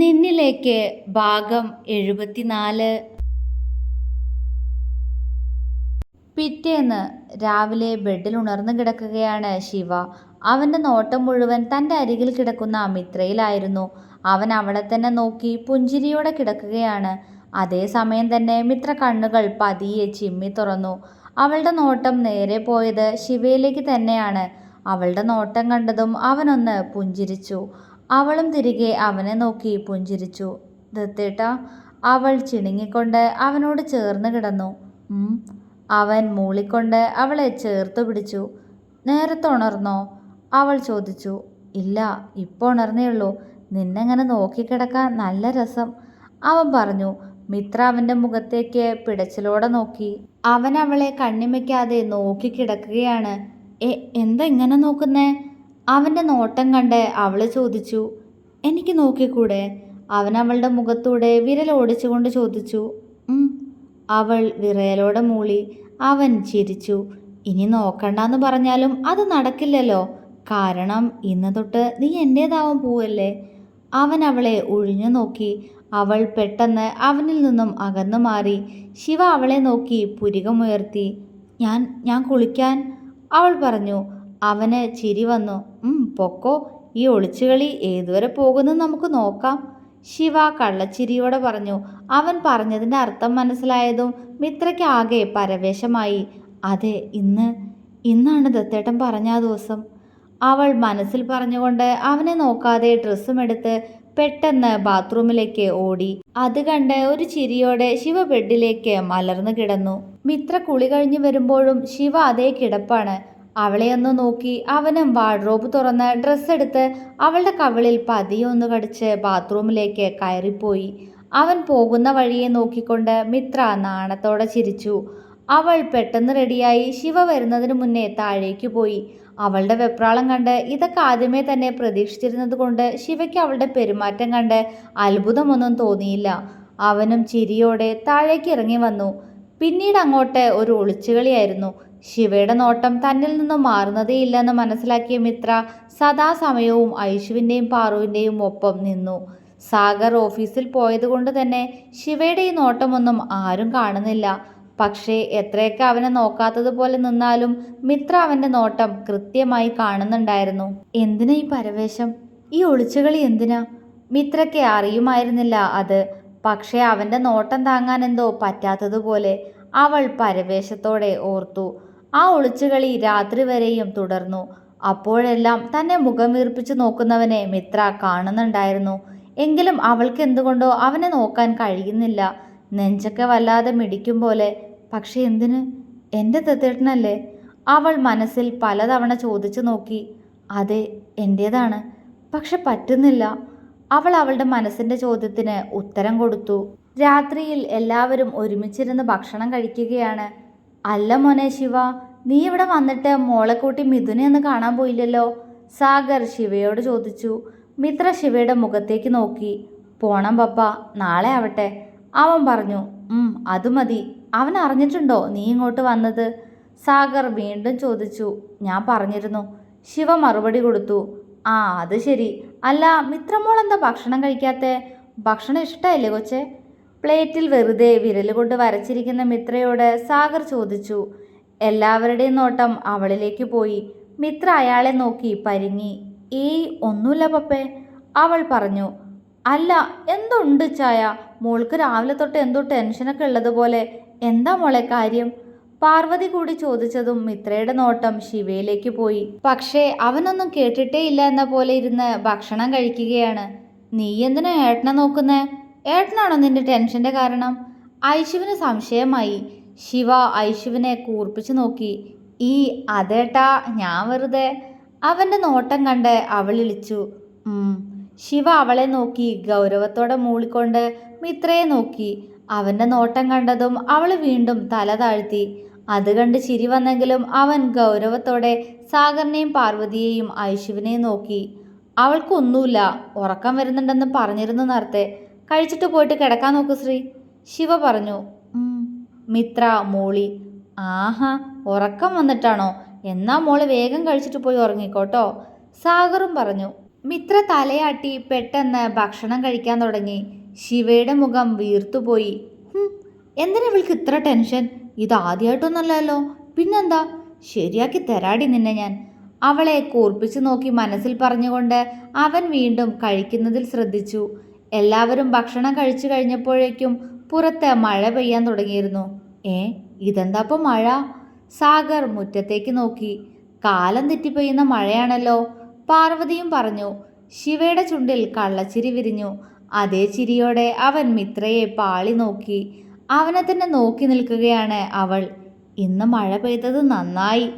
നിന്നിലേക്ക് ഭാഗം എഴുപത്തിനാല്. പിറ്റേന്ന് രാവിലെ ബെഡിൽ ഉണർന്നു കിടക്കുകയാണ് ശിവ. അവന്റെ നോട്ടം മുഴുവൻ തന്റെ അരികിൽ കിടക്കുന്ന മിത്രയിലായിരുന്നു. അവൻ അവളെ തന്നെ നോക്കി പുഞ്ചിരിയോടെ കിടക്കുകയാണ്. അതേസമയം തന്നെ മിത്ര കണ്ണുകൾ പതിയെ ചിമ്മി തുറന്നു. അവളുടെ നോട്ടം നേരെ പോയത് ശിവയിലേക്ക് തന്നെയാണ്. അവളുടെ നോട്ടം കണ്ടതും അവനൊന്ന് പുഞ്ചിരിച്ചു. അവളും തിരികെ അവനെ നോക്കി പുഞ്ചിരിച്ചു. ദത്തേട്ട അവൾ ചിണുങ്ങിക്കൊണ്ട് അവനോട് ചേർന്ന് കിടന്നു. അവൻ മൂളിക്കൊണ്ട് അവളെ ചേർത്ത് പിടിച്ചു. നേരത്തെ ഉണർന്നോ? അവൾ ചോദിച്ചു. ഇല്ല ഇപ്പോൾ ഉണർന്നേ ഉള്ളൂ. നിന്നെങ്ങനെ നോക്കിക്കിടക്കാൻ നല്ല രസം. അവൻ പറഞ്ഞു മിത്ര അവന്റെ മുഖത്തേക്ക് പിടച്ചിലോടെ നോക്കി. അവൻ അവളെ കണ്ണിമയ്ക്കാതെ നോക്കിക്കിടക്കുകയാണ് എ എന്താ ഇങ്ങനെ നോക്കുന്നേ? അവന്റെ നോട്ടം കണ്ട് അവൾ ചോദിച്ചു എനിക്ക് നോക്കിക്കൂടെ? അവൻ അവളുടെ മുഖത്തൂടെ വിരൽ ഓടിച്ചുകൊണ്ട് ചോദിച്ചു അവൾ വിറയലോടെ മൂളി അവൻ ചിരിച്ചു. ഇനി നോക്കണ്ടെന്ന് പറഞ്ഞാലും അത് നടക്കില്ലല്ലോ. കാരണം ഇന്ന് തൊട്ട് നീ എന്റേതാവാൻ പോവല്ലേ? അവൻ അവളെ ഒഴിഞ്ഞു നോക്കി. അവൾ പെട്ടെന്ന് അവനിൽ നിന്നും അകന്നു മാറി. ശിവ അവളെ നോക്കി പുരികമുയർത്തി ഞാൻ ഞാൻ കുളിക്കാൻ? അവൾ പറഞ്ഞു അവന് ചിരി വന്നു. പൊക്കോ ഈ ഒളിച്ചുകളി ഏതുവരെ പോകുന്നു നമുക്ക് നോക്കാം. ശിവ കള്ളച്ചിരിയോടെ പറഞ്ഞു. അവൻ പറഞ്ഞതിന്റെ അർത്ഥം മനസ്സിലായതും മിത്രയ്ക്ക് ആകെ പരവേശമായി. അതെ ഇന്ന് ഇന്നാണ് ദത്തേട്ടൻ പറഞ്ഞ ആ ദിവസം. അവൾ മനസ്സിൽ പറഞ്ഞുകൊണ്ട് അവനെ നോക്കാതെ ഡ്രസ്സും എടുത്ത് പെട്ടെന്ന് ബാത്റൂമിലേക്ക് ഓടി. അത് കണ്ട് ഒരു ചിരിയോടെ ശിവ ബെഡിലേക്ക് മലർന്നു കിടന്നു. മിത്ര കുളി കഴിഞ്ഞു വരുമ്പോഴും ശിവ അതേ കിടപ്പാണ്. അവളെ ഒന്ന് നോക്കി അവനും വാർഡ്രോബ് തുറന്ന് ഡ്രസ്സ് എടുത്ത് അവളുടെ കവിളിൽ പതിയൊന്ന് കടിച്ച് ബാത്റൂമിലേക്ക് കയറിപ്പോയി. അവൻ പോകുന്ന വഴിയെ നോക്കിക്കൊണ്ട് മിത്ര നാണത്തോടെ ചിരിച്ചു. അവൾ പെട്ടെന്ന് റെഡിയായി ശിവ വരുന്നതിന് മുന്നേ താഴേക്ക് പോയി. അവളുടെ വെപ്രാളം കണ്ട് ഇതൊക്കെ ആദ്യമേ തന്നെ പ്രതീക്ഷിച്ചിരുന്നത് കൊണ്ട് ശിവയ്ക്ക് അവളുടെ പെരുമാറ്റം കണ്ട് അത്ഭുതമൊന്നും തോന്നിയില്ല. അവനും ചിരിയോടെ താഴേക്ക് ഇറങ്ങി വന്നു. പിന്നീട് അങ്ങോട്ട് ഒരു ഒളിച്ചുകളിയായിരുന്നു. ശിവയുടെ നോട്ടം തന്നിൽ നിന്നും മാറുന്നതേയില്ലെന്ന് മനസ്സിലാക്കിയ മിത്ര സദാസമയവും ഐശുവിന്റെയും പാറുവിന്റെയും ഒപ്പം നിന്നു. സാഗർ ഓഫീസിൽ പോയതുകൊണ്ട് തന്നെ ശിവയുടെ ഈ നോട്ടമൊന്നും ആരും കാണുന്നില്ല. പക്ഷേ എത്രയൊക്കെ അവനെ നോക്കാത്തതുപോലെ നിന്നാലും മിത്ര അവന്റെ നോട്ടം കൃത്യമായി കാണുന്നുണ്ടായിരുന്നു. എന്തിനാ ഈ പരവേശം? ഈ ഒളിച്ചുകളി എന്തിനാ? മിത്രയ്ക്ക് അറിയുമായിരുന്നില്ല അത്. പക്ഷേ അവന്റെ നോട്ടം താങ്ങാൻ എന്തോ പറ്റാത്തതുപോലെ അവൾ പരവേശത്തോടെ ഓർത്തു. ആ ഒളിച്ചുകളി രാത്രി വരെയും തുടർന്നു. അപ്പോഴെല്ലാം തന്നെ മുഖം വീർപ്പിച്ചു നോക്കുന്നവനെ മിത്ര കാണുന്നുണ്ടായിരുന്നു. എങ്കിലും അവൾക്ക് എന്തുകൊണ്ടോ അവനെ നോക്കാൻ കഴിയുന്നില്ല. നെഞ്ചൊക്കെ വല്ലാതെ മിടിക്കും പോലെ പക്ഷെ എന്തിന്? എന്റെ തെത്തേട്ടനല്ലേ അവൾ മനസ്സിൽ പലതവണ ചോദിച്ചു നോക്കി. അതെ എന്റേതാണ് പക്ഷെ പറ്റുന്നില്ല. അവൾ അവളുടെ മനസ്സിന്റെ ചോദ്യത്തിന് ഉത്തരം കൊടുത്തു. രാത്രിയിൽ എല്ലാവരും ഒരുമിച്ചിരുന്ന് ഭക്ഷണം കഴിക്കുകയാണ്. അല്ല മോനെ ശിവ നീ ഇവിടെ വന്നിട്ട് മോളെ കൂട്ടി മിഥുനെ ഒന്ന് കാണാൻ പോയില്ലല്ലോ? സാഗർ ശിവയോട് ചോദിച്ചു. മിത്ര ശിവയുടെ മുഖത്തേക്ക് നോക്കി. പോണം പപ്പ നാളെ ആവട്ടെ. അവൻ പറഞ്ഞു ഉം അത് മതി. അവൻ അറിഞ്ഞിട്ടുണ്ടോ നീ ഇങ്ങോട്ട് വന്നത്? സാഗർ വീണ്ടും ചോദിച്ചു. ഞാൻ പറഞ്ഞിരുന്നു. ശിവ മറുപടി കൊടുത്തു. ആ അത് ശരി. അല്ല മിത്രമോൾ എന്താ ഭക്ഷണം കഴിക്കാത്തേ? ഭക്ഷണം ഇഷ്ടമല്ലേ കൊച്ചെ? പ്ലേറ്റിൽ വെറുതെ വിരൽ കൊണ്ട് വരച്ചിരിക്കുന്ന മിത്രയോട് സാഗർ ചോദിച്ചു എല്ലാവരുടെയും നോട്ടം അവളിലേക്ക് പോയി. മിത്ര അയാളെ നോക്കി പരിങ്ങി. ഏയ് ഒന്നുമില്ല പപ്പേ അവൾ പറഞ്ഞു. അല്ല എന്തുണ്ട് ചായ? മോൾക്ക് രാവിലെ തൊട്ട് എന്തോ ടെൻഷനൊക്കെ ഉള്ളതുപോലെ. എന്താ മോളെ കാര്യം? പാർവതി കൂടി ചോദിച്ചതും മിത്രയുടെ നോട്ടം ശിവയിലേക്ക് പോയി. പക്ഷേ അവനൊന്നും കേട്ടിട്ടേ ഇല്ല എന്ന പോലെ ഇരുന്ന് ഭക്ഷണം കഴിക്കുകയാണ്. നീ എന്തിനാ ഏട്ടനെ നോക്കുന്നേ? ഏട്ടനാണോ നിന്റെ ടെൻഷന്റെ കാരണം? ഐശുവിന് സംശയമായി. ശിവ ഐശുവിനെ കൂർപ്പിച്ചു നോക്കി. ഈ അതേട്ടാ ഞാൻ വെറുതെ. അവന്റെ നോട്ടം കണ്ട് അവൾ ഇളിച്ചു. ശിവ അവളെ നോക്കി ഗൗരവത്തോടെ മൂളിക്കൊണ്ട് മിത്രയെ നോക്കി. അവന്റെ നോട്ടം കണ്ടതും അവൾ വീണ്ടും തല താഴ്ത്തി. അത് കണ്ട് ചിരി വന്നെങ്കിലും അവൻ ഗൗരവത്തോടെ സാഗറിനെയും പാർവതിയെയും ഐശുവിനെയും നോക്കി. അവൾക്കൊന്നുമില്ല ഉറക്കം വരുന്നുണ്ടെന്ന് പറഞ്ഞിരുന്നു നേരത്തെ. കഴിച്ചിട്ട് പോയിട്ട് കിടക്കാൻ നോക്ക് ശ്രീ. ശിവ പറഞ്ഞു. മിത്ര മോളി ആഹാ ഉറക്കം വന്നിട്ടാണോ? എന്നാ മോൾ വേഗം കഴിച്ചിട്ട് പോയി ഉറങ്ങിക്കോട്ടോ. സാഗറും പറഞ്ഞു മിത്ര തലയാട്ടി പെട്ടെന്ന് ഭക്ഷണം കഴിക്കാൻ തുടങ്ങി. ശിവയുടെ മുഖം വീർത്തുപോയി "ഹും, എന്തിനാ ഇവൾക്ക് ഇത്ര ടെൻഷൻ? ഇത് ആദ്യമായിട്ടൊന്നല്ലല്ലോ പിന്നെന്താ? ശരിയാക്കി തരാടി നിന്നെ ഞാൻ. അവളെ കൂർപ്പിച്ചു നോക്കി മനസ്സിൽ പറഞ്ഞുകൊണ്ട് അവൻ വീണ്ടും കഴിക്കുന്നതിൽ ശ്രദ്ധിച്ചു. എല്ലാവരും ഭക്ഷണം കഴിച്ചു കഴിഞ്ഞപ്പോഴേക്കും പുറത്ത് മഴ പെയ്യാൻ തുടങ്ങിയിരുന്നു. ഏ ഇതെന്താപ്പം മഴ? സാഗർ മുറ്റത്തേക്ക് നോക്കി. കാലം തെറ്റി പെയ്യുന്ന മഴയാണല്ലോ. പാർവതിയും പറഞ്ഞു. ശിവയുടെ ചുണ്ടിൽ കള്ളച്ചിരി വിരിഞ്ഞു. അതേ ചിരിയോടെ അവൻ മിത്രയെ പാളി നോക്കി. അവനെ തന്നെ നോക്കി നിൽക്കുകയാണ് അവൾ. ഇന്ന് മഴ പെയ്തത് നന്നായി.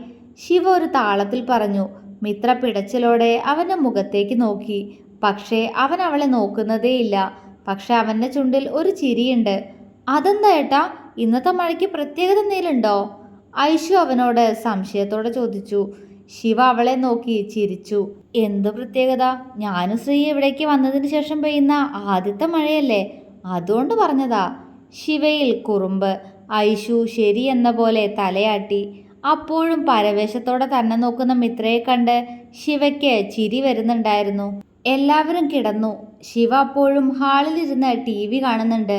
ശിവ ഒരു താളത്തിൽ പറഞ്ഞു. മിത്ര പിടച്ചിലോടെ അവന്റെ മുഖത്തേക്ക് നോക്കി. പക്ഷേ അവൻ അവളെ നോക്കുന്നതേയില്ല പക്ഷെ അവന്റെ ചുണ്ടിൽ ഒരു ചിരിയുണ്ട്. അതെന്താ ഏട്ടാ? ഇന്നത്തെ മഴയ്ക്ക് പ്രത്യേകത എന്തെങ്കിലുണ്ടോ ഐഷു അവനോട് സംശയത്തോടെ ചോദിച്ചു. ശിവ അവളെ നോക്കി ചിരിച്ചു. എന്ത് പ്രത്യേകത? ഞാനും ശ്രീ ഇവിടേക്ക് വന്നതിന് ശേഷം പെയ്യുന്ന ആദ്യത്തെ മഴയല്ലേ? അതുകൊണ്ട് പറഞ്ഞതാ. ശിവയിൽ കുറുമ്പ്. ഐഷു ശരി എന്ന പോലെ തലയാട്ടി. അപ്പോഴും പരവേശത്തോടെ തന്നെ നോക്കുന്ന മിത്രയെ കണ്ട് ശിവയ്ക്ക് ചിരി വരുന്നുണ്ടായിരുന്നു. എല്ലാവരും കിടന്നു. ശിവ അപ്പോഴും ഹാളിലിരുന്ന് ടി വി കാണുന്നുണ്ട്.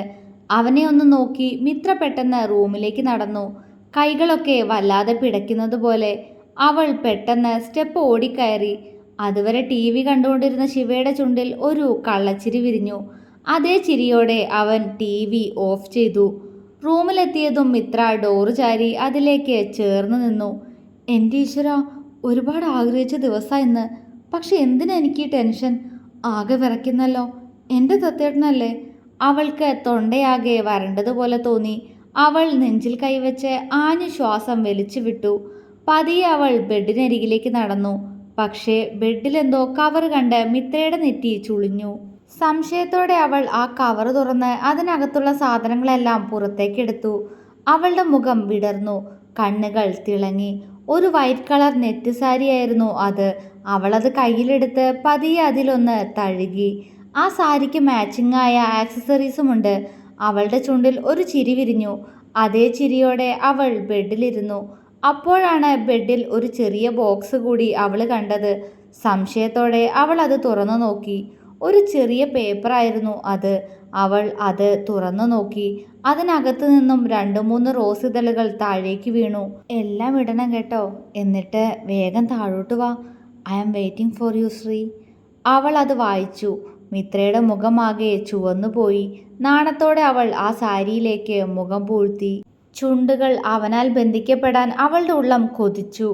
അവനെ ഒന്ന് നോക്കി മിത്ര പെട്ടെന്ന് റൂമിലേക്ക് നടന്നു. കൈകളൊക്കെ വല്ലാതെ പിടയ്ക്കുന്നത് പോലെ അവൾ പെട്ടെന്ന് സ്റ്റെപ്പ് ഓടിക്കയറി. അതുവരെ ടി വി കണ്ടുകൊണ്ടിരുന്ന ശിവയുടെ ചുണ്ടിൽ ഒരു കള്ളച്ചിരി വിരിഞ്ഞു. അതേ ചിരിയോടെ അവൻ ടി വി ഓഫ് ചെയ്തു. റൂമിലെത്തിയതും മിത്ര ഡോറ് ചാരി അതിലേക്ക് ചേർന്ന് നിന്നു. എന്റെ ഈശ്വര ഒരുപാട് ആഗ്രഹിച്ച ദിവസം ഇന്ന്. പക്ഷെ എന്തിനാ എനിക്ക് ഈ ടെൻഷൻ? ആകെ വിറയ്ക്കുന്നല്ലോ. എന്റെ തത്തേട്ടനല്ലേ? അവൾക്ക് തൊണ്ടയാകെ വരണ്ടതുപോലെ തോന്നി. അവൾ നെഞ്ചിൽ കൈവച്ച് ആഞ്ഞു ശ്വാസം വലിച്ചു വിട്ടു. പതിയെ അവൾ ബെഡിനരികിലേക്ക് നടന്നു. പക്ഷേ ബെഡിലെന്തോ കവർ കണ്ട് മിത്രയുടെ നെറ്റി ചുളിഞ്ഞു. സംശയത്തോടെ അവൾ ആ കവർ തുറന്ന് അതിനകത്തുള്ള സാധനങ്ങളെല്ലാം പുറത്തേക്കെടുത്തു. അവളുടെ മുഖം വിടർന്നു. കണ്ണുകൾ തിളങ്ങി. ഒരു വൈറ്റ് കളർ നെറ്റ് സാരിയായിരുന്നു അത്. അവളത് കയ്യിലെടുത്ത് പതിയെ അതിലൊന്ന് തഴുകി. ആ സാരിക്ക് മാച്ചിങ് ആയ ആക്സസറീസുമുണ്ട്. അവളുടെ ചുണ്ടിൽ ഒരു ചിരി വിരിഞ്ഞു. അതേ ചിരിയോടെ അവൾ ബെഡിലിരുന്നു. അപ്പോഴാണ് ബെഡിൽ ഒരു ചെറിയ ബോക്സ് കൂടി അവൾ കണ്ടത്. സംശയത്തോടെ അവൾ അത് തുറന്നു നോക്കി. ഒരു ചെറിയ പേപ്പറായിരുന്നു അത്. അവൾ അത് തുറന്നു നോക്കി. അതിനകത്ത് നിന്നും രണ്ട് മൂന്ന് റോസ് ഇതളുകൾ താഴേക്ക് വീണു. എല്ലാം ഇടണം കേട്ടോ. എന്നിട്ട് വേഗം താഴോട്ട് വാ. I am waiting for you Sree. അവൾ അത് വായിച്ചു. മിത്രയുടെ മുഖമാകെ ചുവന്നുപോയി നാണത്തോടെ അവൾ ആ സാരിയിലേക്ക് മുഖം പൂഴ്ത്തി. ചുണ്ടുകൾ അവനാൽ ബന്ധിക്കപ്പെടാൻ അവളുടെ ഉള്ളം കൊതിച്ചു.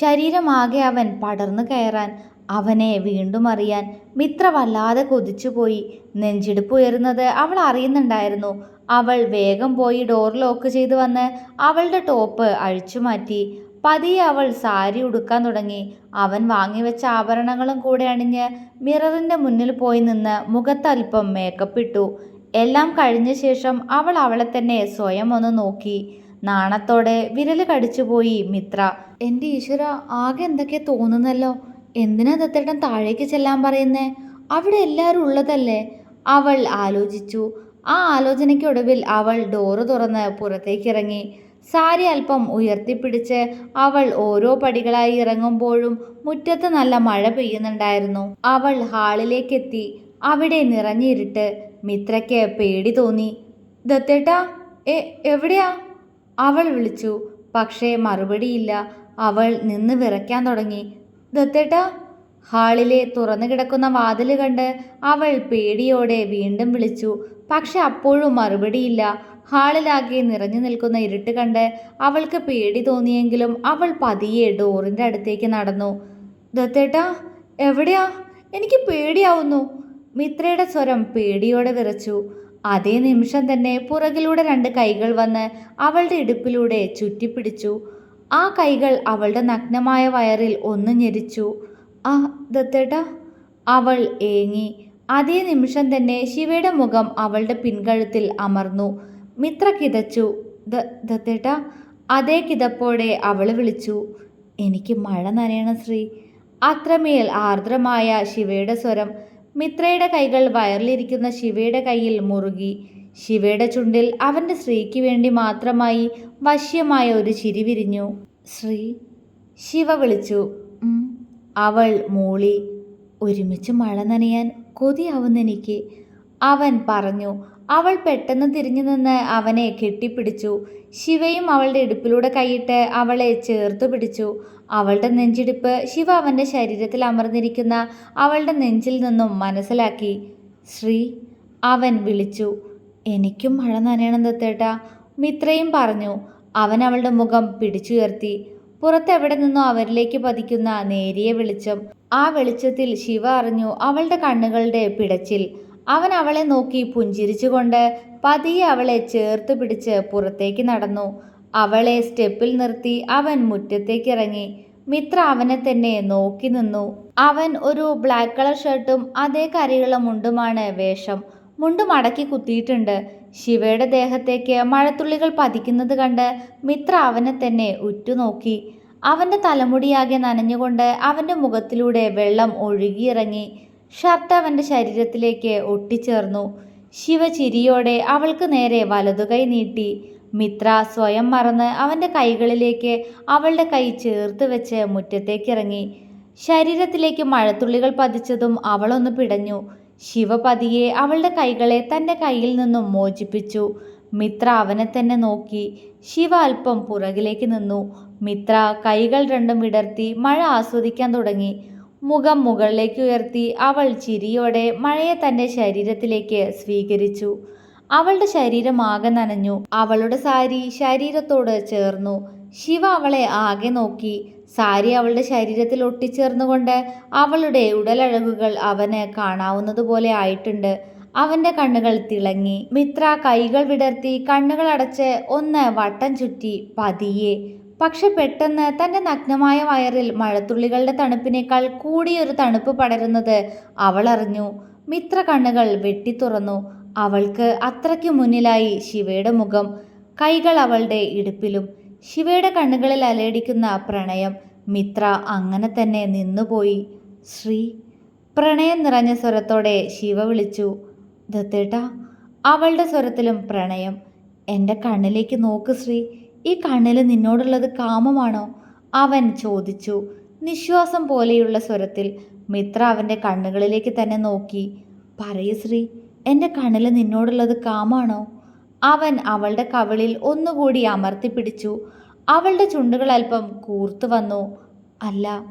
ശരീരമാകെ അവൻ പടർന്നു കയറാൻ അവനെ വീണ്ടും അറിയാൻ മിത്ര വല്ലാതെ കൊതിച്ചുപോയി നെഞ്ചിടുപ്പ് ഉയരുന്നത് അവൾ അറിയുന്നുണ്ടായിരുന്നു. അവൾ വേഗം പോയി ഡോർ ലോക്ക് ചെയ്തു വന്ന് അവളുടെ ടോപ്പ് അഴിച്ചു മാറ്റി പതിയെ അവൾ സാരി ഉടുക്കാൻ തുടങ്ങി. അവൻ വാങ്ങിവെച്ച ആഭരണങ്ങളും കൂടെ അണിഞ്ഞ് മിററിന്റെ മുന്നിൽ പോയി നിന്ന് മുഖത്തല്പം മേക്കപ്പ് ഇട്ടു. എല്ലാം കഴിഞ്ഞ ശേഷം അവൾ അവളെ തന്നെ സ്വയം ഒന്ന് നോക്കി. നാണത്തോടെ വിരൽ കടിച്ചുപോയി മിത്ര. എന്റെ ഈശ്വര ആകെ എന്തൊക്കെ തോന്നുന്നല്ലോ? എന്തിനാ ദത്തേട്ടൻ താഴേക്ക് ചെല്ലാൻ പറയുന്നേ? അവിടെ എല്ലാവരും ഉള്ളതല്ലേ? അവൾ ആലോചിച്ചു. ആ ആലോചനയ്ക്കൊടുവിൽ അവൾ ഡോറ് തുറന്ന് പുറത്തേക്ക് ഇറങ്ങി. സാരി അല്പം ഉയർത്തിപ്പിടിച്ച് അവൾ ഓരോ പടികളായി ഇറങ്ങുമ്പോഴും മുറ്റത്ത് നല്ല മഴ പെയ്യുന്നുണ്ടായിരുന്നു. അവൾ ഹാളിലേക്കെത്തി അവിടെ നിറഞ്ഞിരുട്ട് മിത്രയ്ക്ക് പേടി തോന്നി. ദത്തേട്ടാ എ എവിടെയാ? അവൾ വിളിച്ചു. പക്ഷേ മറുപടിയില്ല. അവൾ നിന്ന് വിറയ്ക്കാൻ തുടങ്ങി. ദത്തേട്ടാ ഹാളിലെ തുറന്നു കിടക്കുന്ന വാതിൽ കണ്ട് അവൾ പേടിയോടെ വീണ്ടും വിളിച്ചു. പക്ഷെ അപ്പോഴും മറുപടിയില്ല. ഹാളിലാകെ നിറഞ്ഞു നിൽക്കുന്ന ഇരുട്ട് കണ്ട് അവൾക്ക് പേടി തോന്നിയെങ്കിലും അവൾ പതിയെ ഡോറിന്റെ അടുത്തേക്ക് നടന്നു. ദത്തേട്ടാ എവിടെയാ? എനിക്ക് പേടിയാവുന്നു. മിത്രയുടെ സ്വരം പേടിയോടെ വിറച്ചു. അതേ നിമിഷം തന്നെ പുറകിലൂടെ രണ്ട് കൈകൾ വന്ന് അവളുടെ ഇടുപ്പിലൂടെ ചുറ്റിപ്പിടിച്ചു. ആ കൈകൾ അവളുടെ നഗ്നമായ വയറിൽ ഒന്ന് ഞെരിച്ചു. ആ ദത്തേട്ട അവൾ ഏങ്ങി. അതേ നിമിഷം തന്നെ ശിവയുടെ മുഖം അവളുടെ പിൻകഴുത്തിൽ അമർന്നു. മിത്ര കിതച്ചു. ദത്തേട്ട അതേ കിതപ്പോടെ അവൾ വിളിച്ചു. എനിക്ക് മഴ നനയണം ശ്രീ. അത്രമേൽ ആർദ്രമായ ശിവയുടെ സ്വരം മിത്രയുടെ കൈകൾ വയറിലിരിക്കുന്ന ശിവയുടെ കയ്യിൽ മുറുകി. ശിവയുടെ ചുണ്ടിൽ അവന്റെ സ്ത്രീക്ക് വേണ്ടി മാത്രമായി വശ്യമായ ഒരു ചിരി വിരിഞ്ഞു. ശ്രീ ശിവ വിളിച്ചു. അവൾ മൂളി. ഒരുമിച്ച് മഴ നനയാൻ കൊതിയാവുന്നെനിക്ക്. അവൻ പറഞ്ഞു അവൾ പെട്ടെന്ന് തിരിഞ്ഞു നിന്ന് അവനെ കെട്ടിപ്പിടിച്ചു. ശിവയും അവളുടെ ഇടുപ്പിലൂടെ കൈയിട്ട് അവളെ ചേർത്ത് പിടിച്ചു. അവളുടെ നെഞ്ചിടിപ്പ് ശിവ അവന്റെ ശരീരത്തിൽ അമർന്നിരിക്കുന്ന അവളുടെ നെഞ്ചിൽ നിന്നും മനസ്സിലാക്കി. ശ്രീ അവൻ വിളിച്ചു. എനിക്കും മഴ നനയണം തത്തേട്ട മിത്രയും പറഞ്ഞു. അവൻ അവളുടെ മുഖം പിടിച്ചുയർത്തി. പുറത്തെവിടെ നിന്നോ അവരിലേക്ക് പതിക്കുന്ന നേരിയ വെളിച്ചം. ആ വെളിച്ചത്തിൽ ശിവ അറിഞ്ഞു അവളുടെ കണ്ണുകളുടെ പിടച്ചിൽ. അവൻ അവളെ നോക്കി പുഞ്ചിരിച്ചുകൊണ്ട് പതിയെ അവളെ ചേർത്ത് പിടിച്ച് പുറത്തേക്ക് നടന്നു. അവളെ സ്റ്റെപ്പിൽ നിർത്തി അവൻ മുറ്റത്തേക്ക് ഇറങ്ങി മിത്ര അവനെ തന്നെ നോക്കി നിന്നു. അവൻ ഒരു ബ്ലാക്ക് കളർ ഷർട്ടും അതേ കരിയുള്ള മുണ്ടുമാണ് വേഷം. മുണ്ട് മടക്കി കുത്തിയിട്ടുണ്ട്. ശിവയുടെ ദേഹത്തേക്ക് മഴത്തുള്ളികൾ പതിക്കുന്നത് കണ്ട് മിത്ര അവനെ തന്നെ ഉറ്റുനോക്കി. അവന്റെ തലമുടിയാകെ നനഞ്ഞുകൊണ്ട് അവന്റെ മുഖത്തിലൂടെ വെള്ളം ഒഴുകിയിറങ്ങി. ഷർട്ട് അവന്റെ ശരീരത്തിലേക്ക് ഒട്ടിച്ചേർന്നു. ശിവ ചിരിയോടെ അവൾക്ക് നേരെ വലതുകൈ നീട്ടി. മിത്ര സ്വയം മറന്ന് അവന്റെ കൈകളിലേക്ക് അവളുടെ കൈ ചേർത്ത് വെച്ച് മുറ്റത്തേക്കിറങ്ങി. ശരീരത്തിലേക്ക് മഴത്തുള്ളികൾ പതിച്ചതും അവളൊന്ന് പിടഞ്ഞു. ശിവ പതിയെ അവളുടെ കൈകളെ തന്റെ കയ്യിൽ നിന്നും മോചിപ്പിച്ചു. മിത്ര അവനെ തന്നെ നോക്കി. ശിവ അല്പം പുറകിലേക്ക് നിന്നു. മിത്ര കൈകൾ രണ്ടും വിടർത്തി മഴ ആസ്വദിക്കാൻ തുടങ്ങി. മുഖം മുകളിലേക്ക് ഉയർത്തി അവൾ ചിരിയോടെ മഴയെ തന്റെ ശരീരത്തിലേക്ക് സ്വീകരിച്ചു. അവളുടെ ശരീരം ആകെ നനഞ്ഞു. അവളുടെ സാരി ശരീരത്തോട് ചേർന്നു. ശിവ അവളെ ആകെ നോക്കി. സാരി അവളുടെ ശരീരത്തിൽ ഒട്ടിച്ചേർന്നുകൊണ്ട് അവളുടെ ഉടലഴകുകൾ അവന് കാണാവുന്നതുപോലെ ആയിട്ടുണ്ട്. അവന്റെ കണ്ണുകൾ തിളങ്ങി. മിത്ര കൈകൾ വിടർത്തി കണ്ണുകൾ അടച്ച് ഒന്ന് വട്ടം ചുറ്റി പതിയെ പക്ഷെ പെട്ടെന്ന് തന്റെ നഗ്നമായ വയറിൽ മഴത്തുള്ളികളുടെ തണുപ്പിനേക്കാൾ കൂടിയൊരു തണുപ്പ് പടരുന്നത് അവൾ അറിഞ്ഞു. മിത്ര കണ്ണുകൾ വെട്ടി തുറന്നു. അവൾക്ക് അത്രയ്ക്ക് മുന്നിലായി ശിവയുടെ മുഖം കൈകൾ അവളുടെ ഇടുപ്പിലും ശിവയുടെ കണ്ണുകളിൽ അലയടിക്കുന്ന പ്രണയം. മിത്ര അങ്ങനെ തന്നെ നിന്നുപോയി. ശ്രീ പ്രണയം നിറഞ്ഞ സ്വരത്തോടെ ശിവ വിളിച്ചു. ദത്തേട്ട അവളുടെ സ്വരത്തിലും പ്രണയം. എന്റെ കണ്ണിലേക്ക് നോക്ക് ശ്രീ. ഈ കണ്ണിൽ നിന്നോടുള്ളത് കാമമാണോ? അവൻ ചോദിച്ചു. നിശ്വാസം പോലെയുള്ള സ്വരത്തിൽ മിത്ര അവന്റെ കണ്ണുകളിലേക്ക് തന്നെ നോക്കി. പറയൂ ശ്രീ എന്റെ കണ്ണിൽ നിന്നോടുള്ളത് കാമാണോ? അവൻ അവളുടെ കവിളിൽ ഒന്നുകൂടി അമർത്തിപ്പിടിച്ചു അവളുടെ ചുണ്ടുകൾ അല്പം കൂർത്തു വന്നു. അല്ല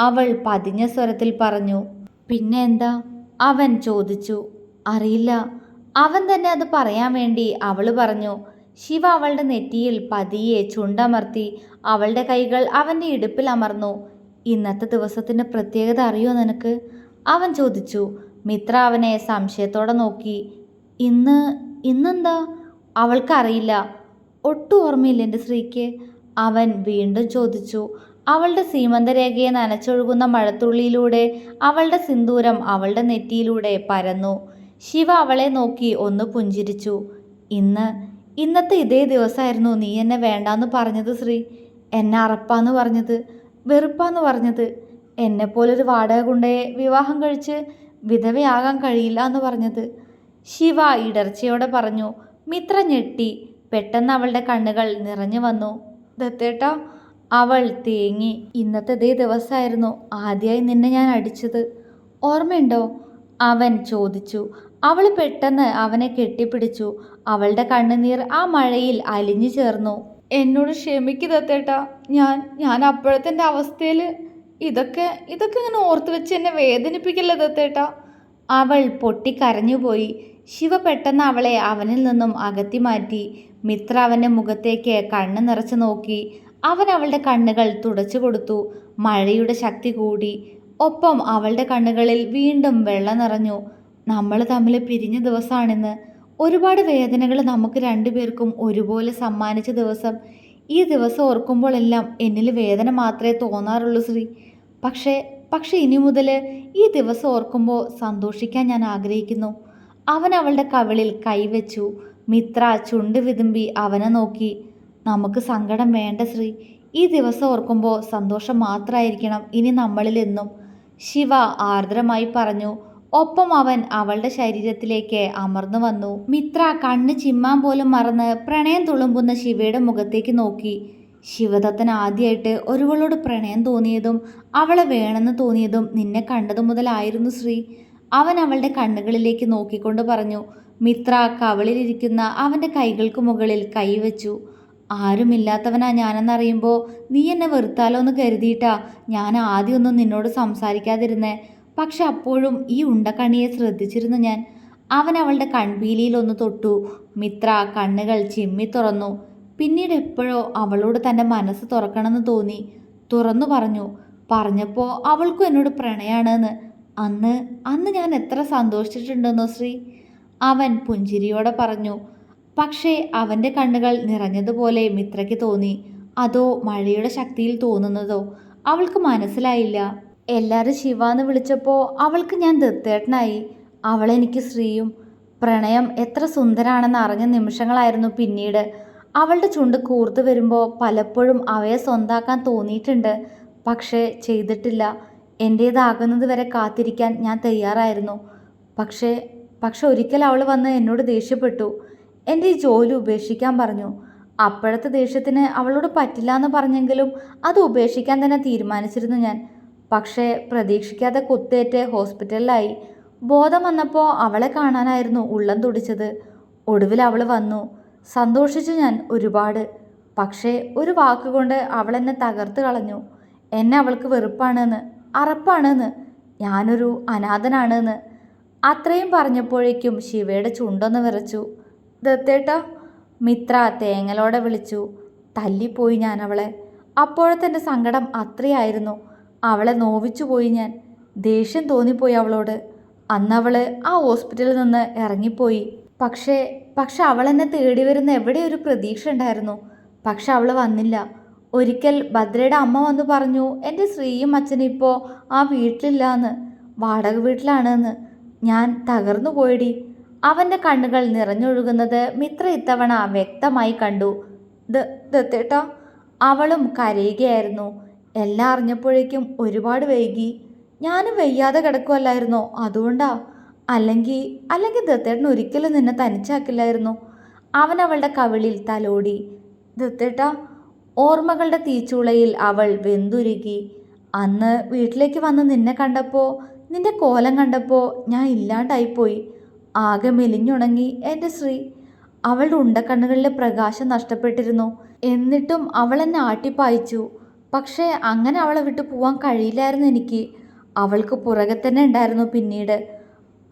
അവൾ പതിഞ്ഞ സ്വരത്തിൽ പറഞ്ഞു. പിന്നെ എന്താ? അവൻ ചോദിച്ചു. അറിയില്ല. അവൻ തന്നെ അത് പറയാൻ വേണ്ടി അവൾ പറഞ്ഞു. ശിവ അവളുടെ നെറ്റിയിൽ പതിയെ ചുണ്ടമർത്തി അവളുടെ കൈകൾ അവന്റെ ഇടുപ്പിൽ അമർന്നു. ഇന്നത്തെ ദിവസത്തിന്റെ പ്രത്യേകത അറിയോ നിനക്ക്? അവൻ ചോദിച്ചു. മിത്ര അവനെ സംശയത്തോടെ നോക്കി. ഇന്ന് ഇന്നെന്താ? അവൾക്കറിയില്ല ഒട്ടും ഓർമ്മയില്ല എന്റെ സ്ത്രീക്ക്. അവൻ വീണ്ടും ചോദിച്ചു. അവളുടെ സീമന്തരേഖയെ നനച്ചൊഴുകുന്ന മഴത്തുള്ളിയിലൂടെ അവളുടെ സിന്ദൂരം അവളുടെ നെറ്റിയിലൂടെ പരന്നു. ശിവ അവളെ നോക്കി ഒന്ന് പുഞ്ചിരിച്ചു. ഇന്ന് ഇന്നത്തെ ഇതേ ദിവസമായിരുന്നു നീ എന്നെ വേണ്ടാന്ന് പറഞ്ഞത് ശ്രീ. എന്നെ അറപ്പാന്ന് പറഞ്ഞത് വെറുപ്പാന്ന് പറഞ്ഞത്. എന്നെപ്പോലൊരു വാടക കൊണ്ടേ വിവാഹം കഴിച്ച് വിധവയാകാൻ കഴിയില്ല എന്ന് പറഞ്ഞത്. ശിവ ഇടർച്ചയോടെ പറഞ്ഞു മിത്ര ഞെട്ടി പെട്ടെന്ന് അവളുടെ കണ്ണുകൾ നിറഞ്ഞു വന്നു. ദത്തേട്ട അവൾ തേങ്ങി. ഇന്നത്തെ ഇതേ ദിവസമായിരുന്നു ആദ്യമായി നിന്നെ ഞാൻ അടിച്ചത്. ഓർമ്മയുണ്ടോ? അവൻ ചോദിച്ചു അവൾ പെട്ടെന്ന് അവനെ കെട്ടിപ്പിടിച്ചു. അവളുടെ കണ്ണുനീർ ആ മഴയിൽ അലിഞ്ഞു ചേർന്നു. എന്നോട് ക്ഷമിക്കുതേട്ടാ ഞാൻ ഞാൻ അപ്പോഴത്തെ അവസ്ഥയിൽ ഇതൊക്കെ ഇതൊക്കെ ഇങ്ങനെ ഓർത്ത് വെച്ച് എന്നെ വേദനിപ്പിക്കല്ലേ ദത്തേട്ടാ അവൾ പൊട്ടിക്കരഞ്ഞുപോയി. ശിവ പെട്ടെന്ന് അവളെ അവനിൽ നിന്നും അകത്തി മാറ്റി. മിത്ര അവന്റെ മുഖത്തേക്ക് കണ്ണ് നിറച്ചു നോക്കി. അവൻ അവളുടെ കണ്ണുകൾ തുടച്ചു കൊടുത്തു. മഴയുടെ ശക്തി കൂടി. ഒപ്പം അവളുടെ കണ്ണുകളിൽ വീണ്ടും വെള്ളം നിറഞ്ഞു. നമ്മൾ തമ്മിൽ പിരിഞ്ഞ ദിവസമാണിന്ന് ഒരുപാട് വേദനകൾ നമുക്ക് രണ്ടുപേർക്കും ഒരുപോലെ സമ്മാനിച്ച ദിവസം ഈ ദിവസം ഓർക്കുമ്പോഴെല്ലാം എന്നിൽ വേദന മാത്രമേ തോന്നാറുള്ളൂ ശ്രീ. പക്ഷേ പക്ഷേ ഇനി മുതൽ ഈ ദിവസം ഓർക്കുമ്പോൾ സന്തോഷിക്കാൻ ഞാൻ ആഗ്രഹിക്കുന്നു. അവൻ അവളുടെ കവിളിൽ കൈവച്ചു മിത്ര ചുണ്ട് വിതുമ്പി അവനെ നോക്കി. നമുക്ക് സങ്കടം വേണ്ട ശ്രീ. ഈ ദിവസം ഓർക്കുമ്പോൾ സന്തോഷം മാത്രമായിരിക്കണം ഇനി നമ്മളിൽ എന്നും. ശിവ ആർദ്രമായി പറഞ്ഞു ഒപ്പം അവൻ അവളുടെ ശരീരത്തിലേക്ക് അമർന്നു വന്നു. മിത്ര കണ്ണ് ചിമ്മാൻ പോലും മറന്ന് പ്രണയം തുളുമ്പുന്ന ശിവയുടെ മുഖത്തേക്ക് നോക്കി. ശിവദത്തൻ ആദ്യമായിട്ട് ഒരുവളോട് പ്രണയം തോന്നിയതും അവളെ വേണമെന്ന് തോന്നിയതും നിന്നെ കണ്ടതു മുതലായിരുന്നു ശ്രീ. അവൻ അവളുടെ കണ്ണുകളിലേക്ക് നോക്കിക്കൊണ്ട് പറഞ്ഞു മിത്ര കവളിലിരിക്കുന്ന അവന്റെ കൈകൾക്ക് മുകളിൽ കൈവച്ചു ആരുമില്ലാത്തവനാ ഞാനെന്നറിയുമ്പോൾ നീ എന്നെ വെറുത്താലോ എന്ന് കരുതിയിട്ടാ ഞാൻ ആദ്യമൊന്നും നിന്നോട് സംസാരിക്കാതിരുന്നേ. പക്ഷെ അപ്പോഴും ഈ ഉണ്ടക്കണിയെ ശ്രദ്ധിച്ചിരുന്നു ഞാൻ. അവൻ അവളുടെ കൺപീലിയിലൊന്ന് തൊട്ടു. മിത്ര കണ്ണുകൾ ചിമ്മി തുറന്നു. പിന്നീട് എപ്പോഴോ അവളോട് തന്റെ മനസ്സ് തുറക്കണമെന്ന് തോന്നി. തുറന്നു പറഞ്ഞു പറഞ്ഞപ്പോൾ അവൾക്കും എന്നോട് പ്രണയാണെന്ന്. അന്ന് അന്ന് ഞാൻ എത്ര സന്തോഷിച്ചിട്ടുണ്ടെന്നോ ശ്രീ? അവൻ പുഞ്ചിരിയോടെ പറഞ്ഞു പക്ഷേ അവന്റെ കണ്ണുകൾ നിറഞ്ഞതുപോലെ മിത്രയ്ക്ക് തോന്നി. അതോ മഴയുടെ ശക്തിയിൽ തോന്നുന്നതോ? അവൾക്ക് മനസ്സിലായില്ല. എല്ലാവരും ശിവ എന്ന് വിളിച്ചപ്പോൾ അവൾക്ക് ഞാൻ ദത്തേട്ടനായി. അവളെനിക്ക് ശ്രീയും പ്രണയം എത്ര സുന്ദരാണെന്ന് അറിഞ്ഞ നിമിഷങ്ങളായിരുന്നു പിന്നീട്. അവളുടെ ചുണ്ട് കൂർത്ത് വരുമ്പോൾ പലപ്പോഴും അവയെ സ്വന്താക്കാൻ തോന്നിയിട്ടുണ്ട്. പക്ഷേ ചെയ്തിട്ടില്ല. എന്റേതാകുന്നത് വരെ കാത്തിരിക്കാൻ ഞാൻ തയ്യാറായിരുന്നു. പക്ഷേ പക്ഷെ ഒരിക്കൽ അവൾ വന്ന് എന്നോട് ദേഷ്യപ്പെട്ടു. എന്റെ ഈ ജോലി ഉപേക്ഷിക്കാൻ പറഞ്ഞു. അപ്പോഴത്തെ ദേഷ്യത്തിന് അവളോട് പറ്റില്ല എന്ന് പറഞ്ഞെങ്കിലും അത് ഉപേക്ഷിക്കാൻ തന്നെ തീരുമാനിച്ചിരുന്നു ഞാൻ. പക്ഷേ പ്രതീക്ഷിക്കാതെ കുത്തേറ്റ് ഹോസ്പിറ്റലിലായി. ബോധം വന്നപ്പോൾ അവളെ കാണാനായിരുന്നു ഉള്ളം തുടിച്ചത്. ഒടുവിൽ അവൾ വന്നു. സന്തോഷിച്ചു ഞാൻ ഒരുപാട്. പക്ഷേ ഒരു വാക്കുകൊണ്ട് അവൾ എന്നെ തകർത്ത് കളഞ്ഞു. എന്നെ അവൾക്ക് വെറുപ്പാണെന്ന് അറപ്പാണെന്ന് ഞാനൊരു അനാഥനാണെന്ന്. അത്രയും പറഞ്ഞപ്പോഴേക്കും ശിവയുടെ ചുണ്ടൊന്ന് വിറച്ചു. ദത്തേട്ടാ മിത്ര തേങ്ങലോടെ വിളിച്ചു. തല്ലിപ്പോയി ഞാൻ അവളെ. അപ്പോഴത്തെ സങ്കടം അത്രയായിരുന്നു. അവളെ നോവിച്ചു പോയി ഞാൻ. ദേഷ്യം തോന്നിപ്പോയി അവളോട്. അന്നവൾ ആ ഹോസ്പിറ്റലിൽ നിന്ന് ഇറങ്ങിപ്പോയി. പക്ഷേ പക്ഷെ അവൾ എന്നെ തേടി വരുന്ന എവിടെ ഒരു പ്രതീക്ഷ ഉണ്ടായിരുന്നു. പക്ഷെ അവൾ വന്നില്ല. ഒരിക്കൽ ഭദ്രയുടെ അമ്മ വന്നു പറഞ്ഞു എന്റെ ശ്രീയും അച്ഛനും ഇപ്പോൾ ആ വീട്ടിലില്ല എന്ന് വാടക വീട്ടിലാണെന്ന്. ഞാൻ തകർന്നു പോയിടി. അവന്റെ കണ്ണുകൾ നിറഞ്ഞൊഴുകുന്നത് മിത്ര ഇത്തവണ വ്യക്തമായി കണ്ടു. ദത്തേട്ടോ. അവളും കരയുകയായിരുന്നു. എല്ലാം അറിഞ്ഞപ്പോഴേക്കും ഒരുപാട് വൈകി. ഞാനും വയ്യാതെ കിടക്കുമല്ലായിരുന്നോ അതുകൊണ്ടാ. അല്ലെങ്കിൽ അല്ലെങ്കിൽ ദത്തേട്ടൻ ഒരിക്കലും നിന്നെ തനിച്ചാക്കില്ലായിരുന്നു. അവൻ അവളുടെ കവിളിൽ തലോടി. ദത്തേട്ട ഓർമ്മകളുടെ തീച്ചുളയിൽ അവൾ വെന്തുരുകി. അന്ന് വീട്ടിലേക്ക് വന്ന് നിന്നെ കണ്ടപ്പോൾ നിന്റെ കോലം കണ്ടപ്പോൾ ഞാൻ ഇല്ലാണ്ടായിപ്പോയി. ആകെ മെലിഞ്ഞുണങ്ങി എന്റെ ശ്രീ അവളുടെ ഉണ്ടക്കണ്ണുകളിലെ പ്രകാശം നഷ്ടപ്പെട്ടിരുന്നു. എന്നിട്ടും അവൾ എന്നെ ആട്ടിപ്പായിച്ചു. പക്ഷേ അങ്ങനെ അവളെ വിട്ട് പോവാൻ കഴിയില്ലായിരുന്നു എനിക്ക്. അവൾക്ക് പുറകെ തന്നെ ഉണ്ടായിരുന്നു പിന്നീട്.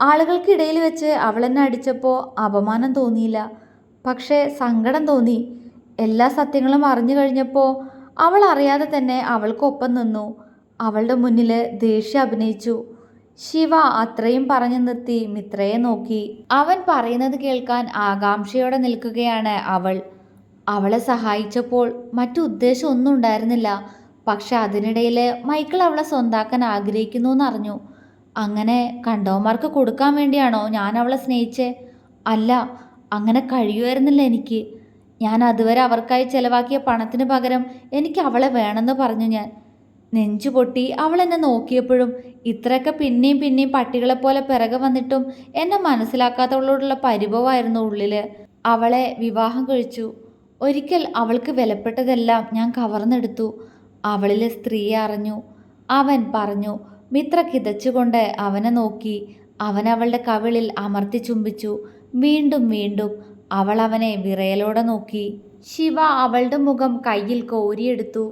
ആളുകൾക്കിടയിൽ വെച്ച് അവൾ എന്നെ അടിച്ചപ്പോൾ അപമാനം തോന്നിയില്ല. പക്ഷേ സങ്കടം തോന്നി. എല്ലാ സത്യങ്ങളും അറിഞ്ഞു കഴിഞ്ഞപ്പോൾ അവൾ അറിയാതെ തന്നെ അവൾക്കൊപ്പം നിന്നു. അവളുടെ മുന്നിൽ ദേഷ്യം അഭിനയിച്ചു. ശിവ അത്രയും പറഞ്ഞു നിർത്തി മിത്രയെ നോക്കി. അവൻ പറയുന്നത് കേൾക്കാൻ ആകാംക്ഷയോടെ നിൽക്കുകയാണ് അവൾ. അവളെ സഹായിച്ചപ്പോൾ മറ്റു ഉദ്ദേശം ഒന്നും ഉണ്ടായിരുന്നില്ല. പക്ഷെ അതിനിടയിൽ മൈക്കിൾ അവളെ സ്വന്താക്കാൻ ആഗ്രഹിക്കുന്നു എന്നറിഞ്ഞു. അങ്ങനെ കണ്ടവന്മാർക്ക് കൊടുക്കാൻ വേണ്ടിയാണോ ഞാൻ അവളെ സ്നേഹിച്ചേ? അല്ല അങ്ങനെ കഴിയുമായിരുന്നില്ല എനിക്ക്. ഞാൻ അതുവരെ അവർക്കായി ചെലവാക്കിയ പണത്തിന് പകരം എനിക്ക് അവളെ വേണമെന്ന് പറഞ്ഞു ഞാൻ. നെഞ്ചു പൊട്ടി അവൾ എന്നെ നോക്കിയപ്പോഴും ഇത്രയൊക്കെ പിന്നെയും പിന്നെയും പട്ടികളെ പോലെ പിറകെ വന്നിട്ടും എന്നെ മനസ്സിലാക്കാത്തവളോടുള്ള പരിഭവമായിരുന്നു ഉള്ളിൽ അവളെ വിവാഹം കഴിച്ചു. ഒരിക്കൽ അവൾക്ക് വിലപ്പെട്ടതെല്ലാം ഞാൻ കവർന്നെടുത്തു. അവളിലെ സ്ത്രീയെ അറിഞ്ഞു. അവൻ പറഞ്ഞു മിത്ര കിതച്ചുകൊണ്ട് അവനെ നോക്കി. അവൻ അവളുടെ കവിളിൽ അമർത്തി ചുംബിച്ചു. വീണ്ടും വീണ്ടും അവൾ അവനെ വിറയലോടെ നോക്കി. ശിവ അവളുടെ മുഖം കയ്യിൽ കോരിയെടുത്തു.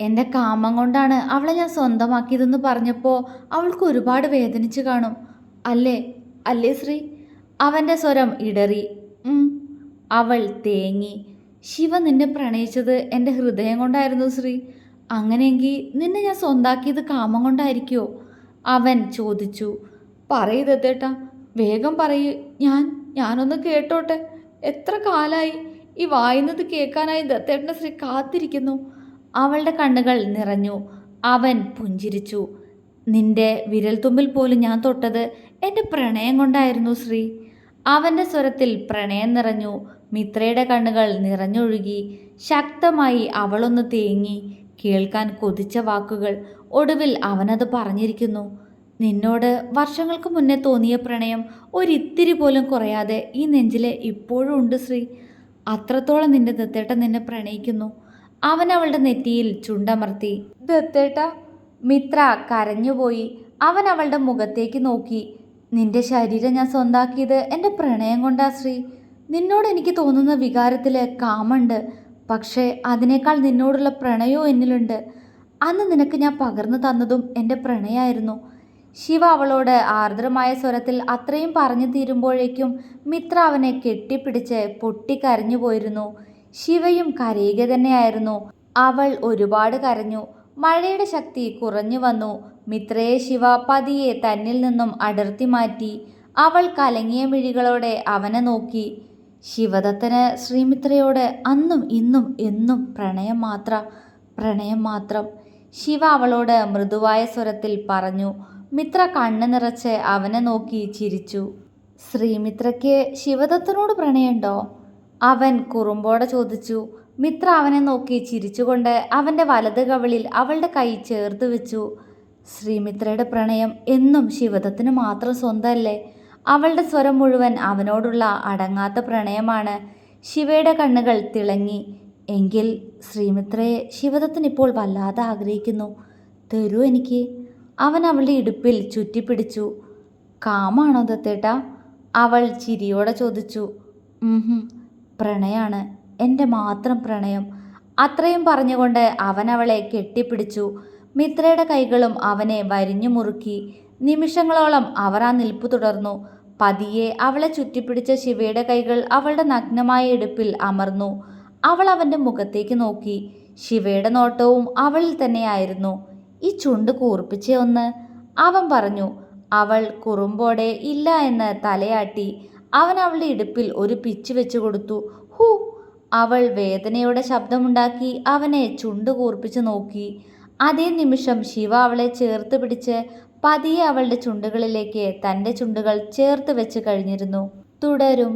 എന്റെ കാമം കൊണ്ടാണ് അവളെ ഞാൻ സ്വന്തമാക്കിയതെന്ന് പറഞ്ഞപ്പോൾ അവൾക്ക് ഒരുപാട് വേദനിച്ചു കാണും. അല്ലേ? അല്ലേ ശ്രീ? അവന്റെ സ്വരം ഇടറി. അവൾ തേങ്ങി. ശിവ നിന്നെ പ്രണയിച്ചത് എന്റെ ഹൃദയം കൊണ്ടായിരുന്നു ശ്രീ. അങ്ങനെയെങ്കിൽ നിന്നെ ഞാൻ സ്വന്താക്കിയത് കാമം കൊണ്ടായിരിക്കുമോ അവൻ ചോദിച്ചു. പറയൂ ദത്തേട്ടാ വേഗം പറയൂ. ഞാൻ ഞാനൊന്ന് കേട്ടോട്ടെ. എത്ര കാലായി? ഈ വായുന്നത് കേൾക്കാനായി ദത്തേട്ടന്റെ ശ്രീ കാത്തിരിക്കുന്നു. അവളുടെ കണ്ണുകൾ നിറഞ്ഞു. അവൻ പുഞ്ചിരിച്ചു. നിന്റെ വിരൽത്തുമ്പിൽ പോലും ഞാൻ തൊട്ടത് എന്റെ പ്രണയം കൊണ്ടായിരുന്നു ശ്രീ. അവന്റെ സ്വരത്തിൽ പ്രണയം നിറഞ്ഞു. മിത്രയുടെ കണ്ണുകൾ നിറഞ്ഞൊഴുകി ശക്തമായി അവളൊന്ന് തേങ്ങി കേൾക്കാൻ കൊതിച്ച വാക്കുകൾ ഒടുവിൽ അവനത് പറഞ്ഞിരിക്കുന്നു. നിന്നോട് വർഷങ്ങൾക്ക് മുന്നേ തോന്നിയ പ്രണയം ഒരിത്തിരി പോലും കുറയാതെ ഈ നെഞ്ചിൽ ഇപ്പോഴും ഉണ്ട് ശ്രീ. അത്രത്തോളം നിന്റെ ദത്തേട്ട നിന്നെ പ്രണയിക്കുന്നു. അവൻ അവളുടെ നെറ്റിയിൽ ചുണ്ടമർത്തി. ദത്തേട്ട മിത്ര കരഞ്ഞുപോയി. അവൻ അവളുടെ മുഖത്തേക്ക് നോക്കി. നിന്റെ ശരീരം ഞാൻ സ്വന്താക്കിയത് എന്റെ പ്രണയം കൊണ്ടാ ശ്രീ. നിന്നോട് എനിക്ക് തോന്നുന്ന വികാരത്തിൽ കാമുണ്ട്. പക്ഷേ അതിനേക്കാൾ നിന്നോടുള്ള പ്രണയവും എന്നിലുണ്ട്. അന്ന് നിനക്ക് ഞാൻ പകർന്നു തന്നതും എന്റെ പ്രണയമായിരുന്നു ശിവ അവളോട് ആർദ്രമായ സ്വരത്തിൽ അത്രയും പറഞ്ഞു തീരുമ്പോഴേക്കും മിത്ര അവനെ കെട്ടിപ്പിടിച്ച് പൊട്ടിക്കരഞ്ഞു പോയിരുന്നു. ശിവയും കരയുക തന്നെയായിരുന്നു. അവൾ ഒരുപാട് കരഞ്ഞു. മഴയുടെ ശക്തി കുറഞ്ഞു വന്നു. മിത്രയെ ശിവ പതിയെ തന്നിൽ നിന്നും അടർത്തി മാറ്റി. അവൾ കലങ്ങിയ മിഴികളോടെ അവനെ നോക്കി. ശിവദത്തന് ശ്രീമിത്രയോട് അന്നും ഇന്നും എന്നും പ്രണയം മാത്ര പ്രണയം മാത്രം. ശിവ അവളോട് മൃദുവായ സ്വരത്തിൽ പറഞ്ഞു മിത്ര കണ്ണു നിറച്ച് അവനെ നോക്കി ചിരിച്ചു. ശ്രീമിത്രയ്ക്ക് ശിവദത്തനോട് പ്രണയമുണ്ടോ? അവൻ കുറുമ്പോടെ ചോദിച്ചു മിത്ര അവനെ നോക്കി ചിരിച്ചുകൊണ്ട് അവന്റെ വലത് കവിളിൽ അവളുടെ കൈ ചേർത്ത് വെച്ചു. ശ്രീമിത്രയുടെ പ്രണയം എന്നും ശിവദത്തിന് മാത്രം സ്വന്തമല്ലേ? അവളുടെ സ്വരം മുഴുവൻ അവനോടുള്ള അടങ്ങാത്ത പ്രണയമാണ്. ശിവയുടെ കണ്ണുകൾ തിളങ്ങി. എങ്കിൽ ശ്രീമിത്രയെ ശിവദത്തിന് ഇപ്പോൾ വല്ലാതെ ആഗ്രഹിക്കുന്നു. തരൂ എനിക്ക്. അവൻ അവളുടെ ഇടുപ്പിൽ ചുറ്റിപ്പിടിച്ചു. കാമാണോ ദത്തേട്ട? അവൾ ചിരിയോടെ ചോദിച്ചു. "ഉംഹും, പ്രണയാണ്. എന്റെ മാത്രം പ്രണയം. അത്രയും പറഞ്ഞുകൊണ്ട് അവൻ അവളെ കെട്ടിപ്പിടിച്ചു. മിത്രയുടെ കൈകളും അവനെ വരിഞ്ഞു മുറുക്കി. നിമിഷങ്ങളോളം അവർ ആ നിൽപ്പ് തുടർന്നു. പതിയെ അവളെ ചുറ്റിപ്പിടിച്ച ശിവയുടെ കൈകൾ അവളുടെ നഗ്നമായ ഇടുപ്പിൽ അമർന്നു. അവൾ അവന്റെ മുഖത്തേക്ക് നോക്കി. ശിവയുടെ നോട്ടവും അവളിൽ തന്നെയായിരുന്നു. ഈ ചുണ്ട് കൂർപ്പിച്ചേ ഒന്ന് അവൻ പറഞ്ഞു. അവൾ കുറുമ്പോടെ ഇല്ല എന്ന് തലയാട്ടി. അവൻ അവളുടെ ഇടുപ്പിൽ ഒരു പിച്ച് വെച്ചു കൊടുത്തു. ഹൂ അവൾ വേദനയോടെ ശബ്ദമുണ്ടാക്കി അവനെ ചുണ്ട് കൂർപ്പിച്ച് നോക്കി. അതേ നിമിഷം ശിവ അവളെ ചേർത്ത് പിടിച്ച് പതിയെ അവളുടെ ചുണ്ടുകളിലേക്ക് തന്റെ ചുണ്ടുകൾ ചേർത്ത് വെച്ച് കഴിഞ്ഞിരുന്നു. തുടരും.